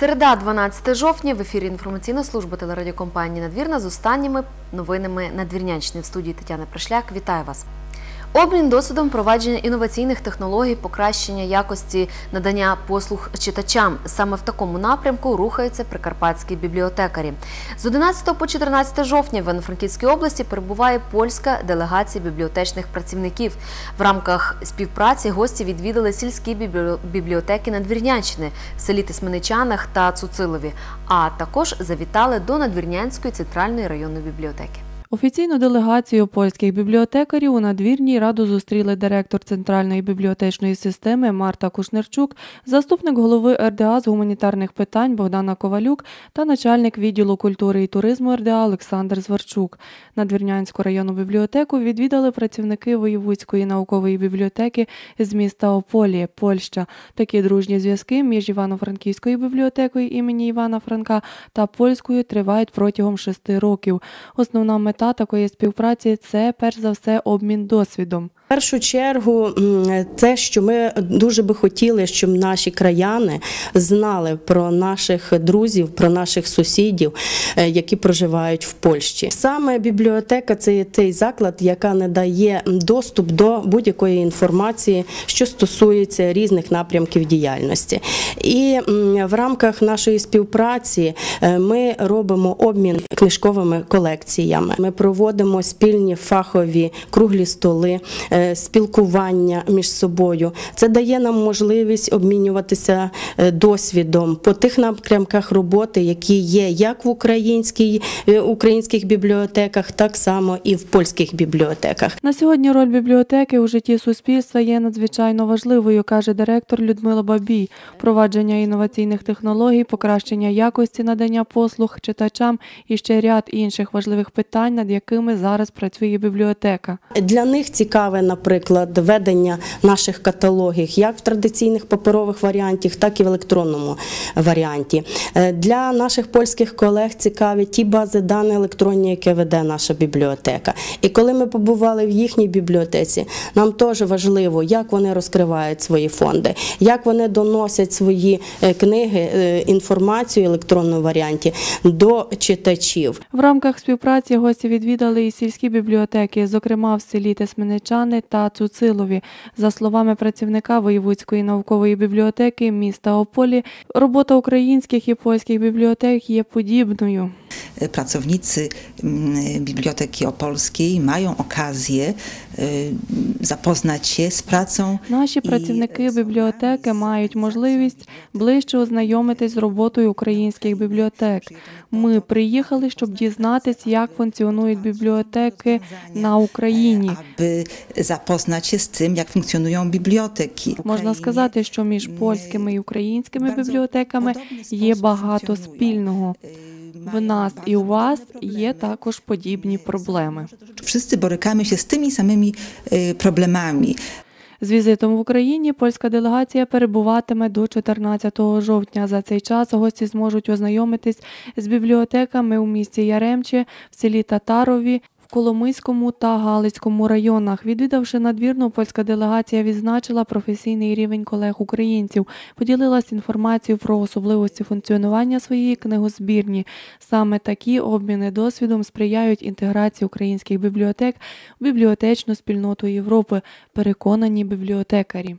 Середа, 12 жовтня, в ефірі інформаційна служба телерадіокомпанії Надвірна з останніми новинами Надвірнянщини в студії Тетяна Пришляк. Вітаю вас. Обмін досвідом впровадження інноваційних технологій, покращення якості надання послуг читачам. Саме в такому напрямку рухаються прикарпатські бібліотекарі. З 11 по 14 жовтня в Івано-Франківській області перебуває польська делегація бібліотечних працівників. В рамках співпраці гості відвідали сільські бібліо- бібліотеки Надвірнянщини в селі Тисменичанах та Цуцилові, а також завітали до Надвірнянської центральної районної бібліотеки. Офіційну делегацію польських бібліотекарів у надвірній раду зустріли директор Центральної бібліотечної системи Марта Кушнерчук, заступник голови РДА з гуманітарних питань Богдана Ковалюк та начальник відділу культури і туризму РДА Олександр Зварчук. Надвірнянську районну бібліотеку відвідали працівники Воєвудської наукової бібліотеки з міста Ополі, Польща. Такі дружні зв'язки між Івано-Франківською бібліотекою імені Івана Франка та польською тривають протягом шести років. Основна мета такої співпраці це перш за все обмін досвідом. В першу чергу, те, що ми дуже би хотіли, щоб наші краяни знали про наших друзів, про наших сусідів, е, які проживають в Польщі. Саме бібліотека це той заклад, яка не дає доступ до будь-якої інформації, що стосується різних напрямків діяльності. І в рамках нашої співпраці е, ми робимо обмін книжковими колекціями. Ми проводимо спільні фахові круглі столи, е, спілкування між собою. Це дає нам можливість обмінюватися е, досвідом по тих напрямках роботи, які є як в е, українських бібліотеках, так само і в польських бібліотеках. На сьогодні роль бібліотеки у житті суспільства є надзвичайно важливою, каже директор Людмила Бабій. Впровадження інноваційних технологій, покращення якості надання послуг читачам і ще ряд інших важливих питань, над якими зараз працює бібліотека. Для них цікаве, наприклад, ведення наших каталогів як в традиційних паперових варіантах, так і в електронному варіанті. Е, Для наших польських колег цікаві ті бази даних електронні, які веде наша бібліотека. І коли ми побували в їхній бібліотеці, нам теж важливо, як вони розкривають свої фонди, як вони доносять свої е, книги, е, інформацію в електронному варіанті до читачів. В рамках співпраці гості відвідали і сільські бібліотеки, зокрема в селі Тесменичани та Цуцилові. За словами працівника Воєвудської наукової бібліотеки міста Ополі, робота українських і польських бібліотек є подібною. Pracownicy mm, Biblioteki Opolskiej mają okazję y, zapoznać się z pracą. Наші працівники з бібліотеки мають можливість ближче ознайомитись з роботою українських бібліотек. Ми приїхали, щоб дізнатись, як функціонують бібліотеки на Україні. aby zapoznać się z tym, jak funkcjonują biblioteki. W Можна сказати, що між польськими і українськими бібліотеками є багато спільного. В нас і у вас є також подібні проблеми. Всі борикаємося з тими самими проблемами. З візитом в Україні польська делегація перебуватиме до 14 жовтня. За цей час гості зможуть ознайомитись з бібліотеками у місті Яремче, в селі Татарові. Коломийському та Галицькому районах, відвідавши надвірну, польська делегація відзначила професійний рівень колег українців, поділилась інформацією про особливості функціонування своєї книгозбірні. Саме такі обміни досвідом сприяють інтеграції українських бібліотек в бібліотечну спільноту Європи, переконані бібліотекарі.